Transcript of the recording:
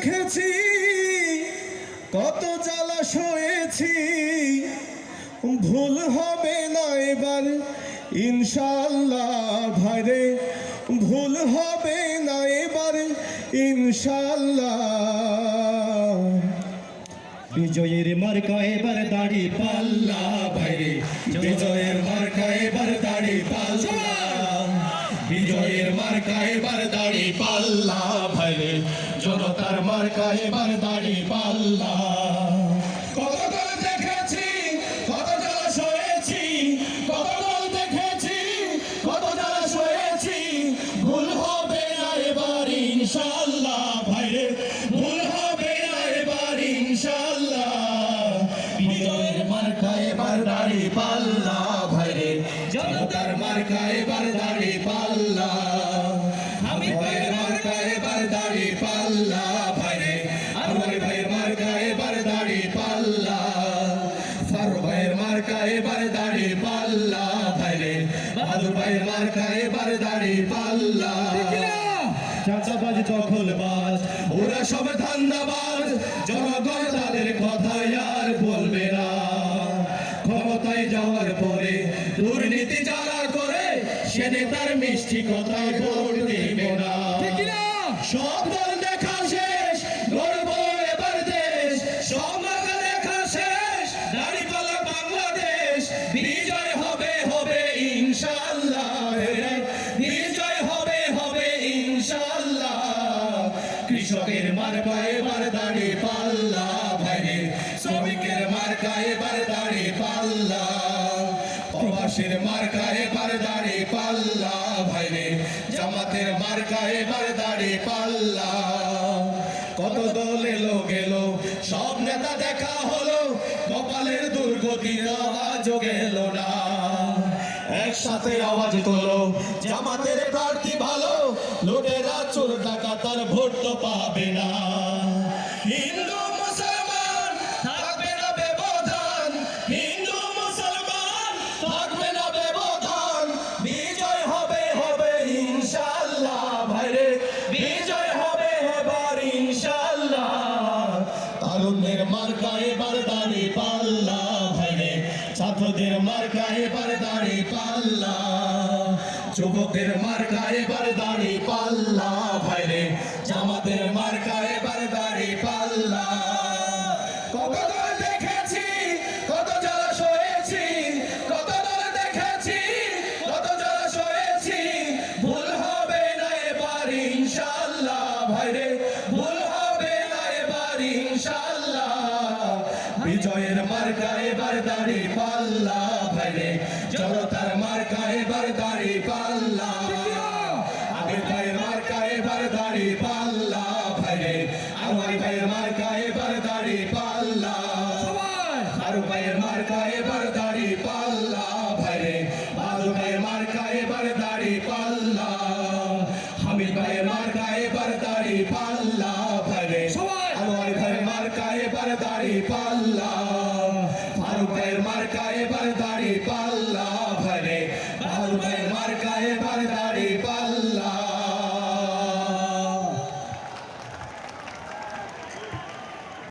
দেখেছি, কত জ্বালা সয়েছি। ভুল হবে না এবার ইনশাল্লাহ ভাইরে। ভুল হবে না এবার ইনশাল্লাহ বিজয়ের মার্কা এবার দাড়ি পাল্লা, ভাইরে। বিজয়ের মার্কা এবার দাড়ি পাল্লা। বিজয়ের মার্কা এবার মার্কা এবার দাড়ি পাল্লা। কত দেখেছি কত দল সয়েছি দেখেছি কত সয়েছি, ভুল হবে না এবার ইনশাল্লাহ ভাইরে, ভুল হবে না এবার ইনশাল্লাহ বিজয়ের দাড়ি পাল্লা। ভাইরে, জনতার মার্কা এবার দাড়ি পাল্লা। পাল্লা। চাচাবাজ দখলবাজ ওরা সব ধান্দাবাজ। জনগণ তাদের কথাই আর বলবে না। ক্ষমতায় যাওয়ার পরে দুর্নীতি যারা করে সে নেতার মিষ্টি কথায় ভোট দেবে না। সব কৃষকের মার্কা এবার দাড়ি পাল্লা ভাইরে শ্রমিকের মার্কা এবার দাড়ি পাল্লা। প্রবাসীর মার্কা এবার দাড়ি পাল্লা ভাইরে জামাতের মার্কা এবার দাড়ি পাল্লা। কত দল এলো গেল, সব নেতা দেখা হলো। কপালের দুর্গতির আওয়াজও গেল না। একসাথে আওয়াজ তোলো, জামাতের প্রার্থী ভালো। লোটেরা চোর ডাকাতার ভোট তো পাবে না। হিন্দু, মুসলমান, থাকবে ব্যবধান। হিন্দু, মুসলমান, থাকবে ব্যবধান। বিজয় হবে হবে ইনশাআল্লাহ, ভাইরে। বিজয় হবে এবার ইনশাআল্লাহ। তারুণ্যের মার্কা এবার দাঁড়ি পাল্লা, ভাইরে। ছাত্রদের মার্কা এবার দাঁড়ি পাল্লা। যুবকের মার্কা এবার দাঁড়ি পাল্লা ভাইরে জামাতের মার্কা এবার দাঁড়ি পাল্লা। কত যারা সয়েছি ভুল হবে না এবার ইনশাআল্লাহ ভাইরে ভুল হবে না এবার ইনশাআল্লাহ বিজয়ের মার্কা এবার দাড়ি পাল্লা। এবার দাড়ি পাল্লা ভাইরে আমার ভাইয়ের মার্কা এবার দাড়ি পাল্লা। আরও ভাইয়ের মার্কা এবার দাড়ি পাল্লা ভাইরে বাদু ভাইয়ের মার্কা এবার দাড়ি পাল্লা। হামিদ ভাইয়ের মার্কা এবার দাড়ি পাল্লা ভাইরে আমার ভাইয়ের মার্কা এবার দাড়ি পাল্লা। ফারুক ভাইয়ের মার্কা এবার দাড়ি